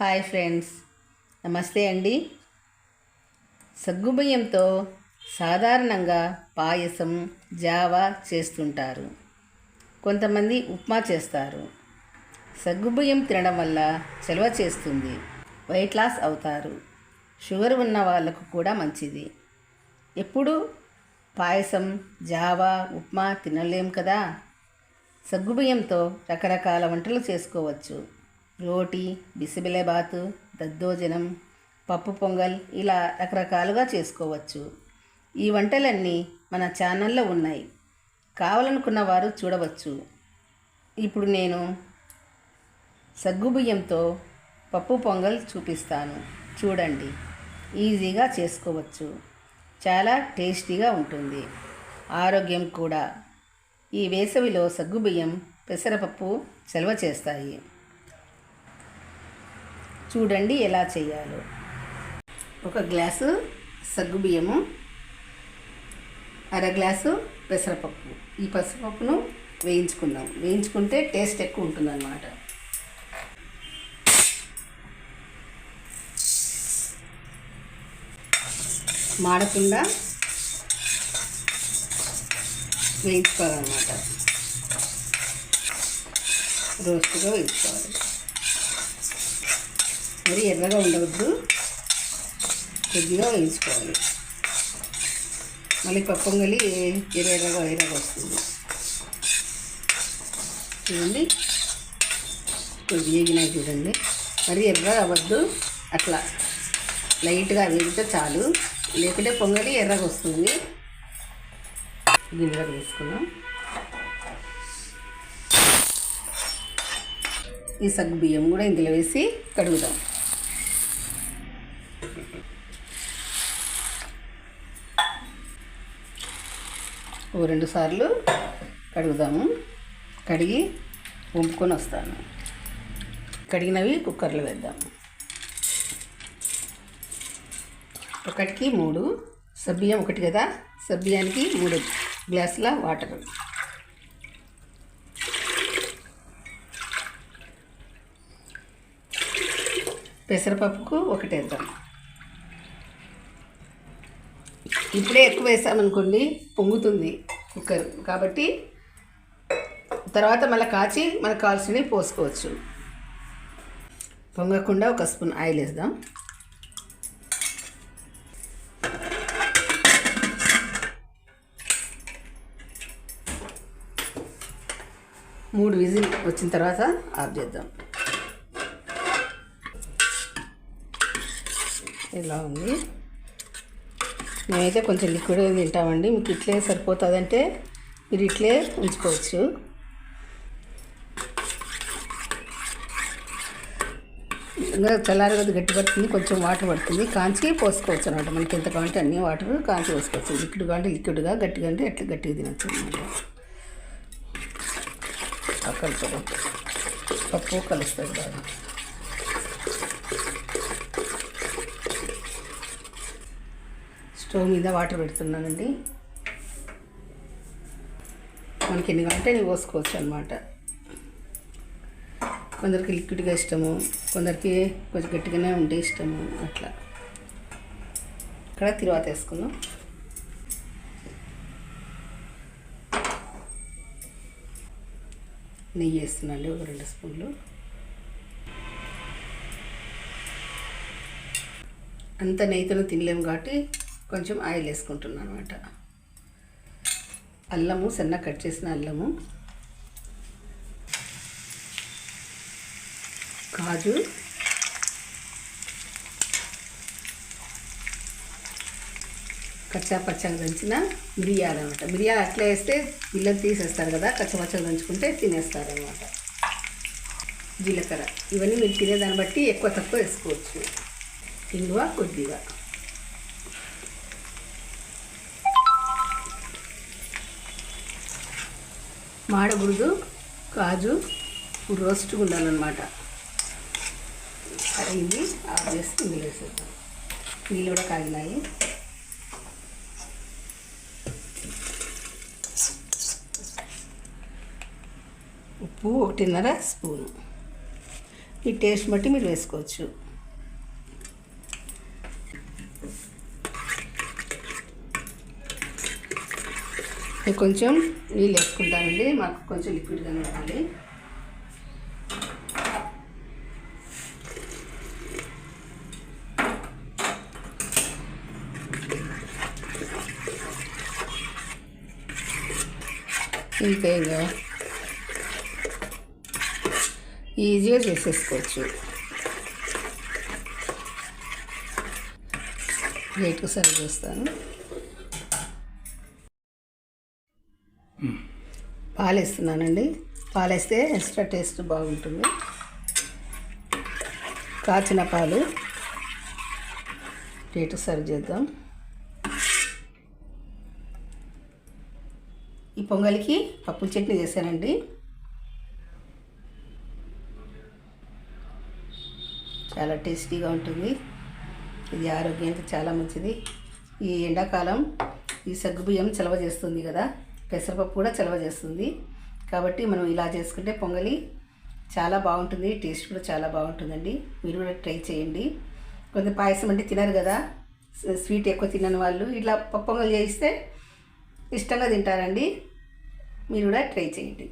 Hi friends. నమస్తే అండి. సగ్గుబియ్యంతో సాధారణంగా పాయసం జావా చేస్తుంటారు. కొంతమంది ఉప్మా చేస్తారు. సగ్గుబియ్యం తినడం వల్ల చలవ చేస్తుంది. వెయిట్ లాస్ అవుతారు. షుగర్ ఉన్న వాళ్ళకు కూడా మంచిది. ఎప్పుడు పాయసం జావా ఉప్మా తినలేం కదా? సగ్గుబియ్యంతో రకరకాల వంటలు చేసుకోవచ్చు. రోటీ బిసిబిలేబాతు దద్దోజనం పప్పు పొంగల్ ఇలా రకరకాలుగా చేసుకోవచ్చు. ఈ వంటలన్నీ మన ఛానల్లో ఉన్నాయి. కావాలనుకున్న వారు చూడవచ్చు. ఇప్పుడు నేను సగ్గుబియ్యంతో పప్పు పొంగల్ చూపిస్తాను. చూడండి. ఈజీగా చేసుకోవచ్చు. చాలా టేస్టీగా ఉంటుంది. ఆరోగ్యం కూడా. ఈ వేసవిలో సగ్గుబియ్యం పెసరపప్పు సెలవ చేస్తాయి. చూడండి ఎలా చేయాలో. ఒక గ్లాసు సగ్గుబియ్యము అర గ్లాసు పెసరపప్పు. ఈ పెసరపప్పును వేయించుకుందాం. వేయించుకుంటే టేస్ట్ ఎక్కువ ఉంటుందన్నమాట. మాడకుండా వేయించుకోవాలన్నమాట. రోస్ట్గా వేయించుకోవాలి. మరి ఎర్రగా ఉండవద్దు. కొద్దిగా వేయించుకోవాలి. మళ్ళీ పప్పొంగలి ఎర్ర ఎర్రగా ఎర్రగా వస్తుంది. చూడండి. కొద్దిగా వేగినాయి చూడండి. మరి ఎర్రగా అవ్వద్దు. అట్లా. లైట్గా వేగితే చాలు. లేకుంటే పొంగలి ఎర్రగా వస్తుంది. గిన్నెలో తీసుకున్నాం ఈ సగ్గు బియ్యం కూడా ఇందులో వేసి కడుగుదాం. ఓ రెండు సార్లు కడుగుదాము. కడిగి వంపుకొని వస్తాను. కడిగినవి కుక్కర్లో వేద్దాము ఒకటికి మూడు. సబ్బియ్యం ఒకటి కదా? సబ్బియ్యానికి మూడు గ్లాసుల వాటర్. పెసరపప్పుకు ఒకటి వేద్దాం. ఇప్పుడే ఎక్కువ వేసామనుకోండి పొంగుతుంది కుక్కర్. కాబట్టి తర్వాత మళ్ళీ కాచి మనకు కావాల్సినవి పోసుకోవచ్చు. పొంగకుండా ఒక స్పూన్ ఆయిల్ వేద్దాం. మూడు విజిల్ వచ్చిన తర్వాత ఆఫ్ చేద్దాం. ఇలా ఉంది. మేమైతే కొంచెం లిక్విడ్ తింటామండి. మీకు ఇట్లే సరిపోతుందంటే మీరు ఇట్లే ఉంచుకోవచ్చు. ఇంకా చల్లారి కొద్ది గట్టి పడుతుంది కొంచెం వాటర్ పడుతుంది. కాంచి పోసుకోవచ్చు అనమాట మనకి ఎంత కావాలంటే అన్ని వాటర్ కాంచి పోసుకోవచ్చు. లిక్విడ్ కావాలంటే లిక్విడ్గా గట్టిగా అంటే ఎట్లా గట్టిగా తినచ్చు అనమాట కలుపుదాం పప్పు కలుస్తుంది బాగా స్టవ్ మీద వాటర్ పెడుతున్నానండి. మనకి ఎన్ని కావాలంటే నేను పోసుకోవచ్చు అనమాట కొందరికి లిక్విడ్గా ఇష్టము కొందరికి కొంచెం గట్టిగానే ఉంటే ఇష్టము అట్లా. ఇక్కడ తిరువాత వేసుకుందాం. నెయ్యి వేస్తున్నాండి ఒక రెండు స్పూన్లు. అంత నెయ్యితో తినలేము కాబట్టి కొంచెం ఆయిల్ వేసుకుంటున్నాను అనమాట అల్లము సన్న కట్ చేసిన అల్లము. కాజు. కచ్చా పచ్చగా దంచిన మిరియాలు అనమాట మిరియాలు అట్లా వేస్తే పిల్లలు తీసేస్తారు కదా కచ్చా పచ్చగా దంచుకుంటే తినేస్తారు అనమాట జీలకర్ర. ఇవన్నీ మీరు తినేదాన్ని బట్టి ఎక్కువ తక్కువ వేసుకోవచ్చు. ఇంగువ కొద్దిగా. మాడకూడదు కాజు రోస్ట్గా ఉండాలన్నమాట అయింది ఆఫ్ చేసి నీళ్ళు వేసేద్దాం. నీళ్ళు కూడా కాగినాయి. ఉప్పు ఒకటిన్నర స్పూను. ఈ టేస్ట్ బట్టి మీరు వేసుకోవచ్చు. కొంచెం నీళ్ళు వేసుకుంటానండి. మాకు కొంచెం లిక్విడ్గా ఉండాలి. ఇంకా ఇంకా ఈజీగా చేసేసుకోవచ్చు. ప్లేట్కు సరి చేస్తాను పాలేస్తున్నానండి. పాలేస్తే పాలు వేస్తే ఎక్స్ట్రా టేస్ట్ బాగుంటుంది. కాచిన పాలు. ప్లేట్ సర్వ్ చేద్దాం. ఈ పొంగలికి పప్పు చట్నీ చేశానండి. చాలా టేస్టీగా ఉంటుంది. ఇది ఆరోగ్యానికి చాలా మంచిది. ఈ ఎండాకాలం ఈ సగ్గుబియ్యం చలవ చేస్తుంది కదా. పెసరపప్పు కూడా చలవ చేస్తుంది. కాబట్టి మనం ఇలా చేసుకుంటే పొంగలి చాలా బాగుంటుంది టేస్ట్ కూడా చాలా బాగుంటుందండి. మీరు కూడా ట్రై చేయండి. కొంత పాయసం అంటే తినరు కదా స్వీట్ ఎక్కువ తినని వాళ్ళు. ఇట్లా పప్పు పొంగల్ చేయిస్తే ఇష్టంగా తింటారండి. మీరు కూడా ట్రై చేయండి.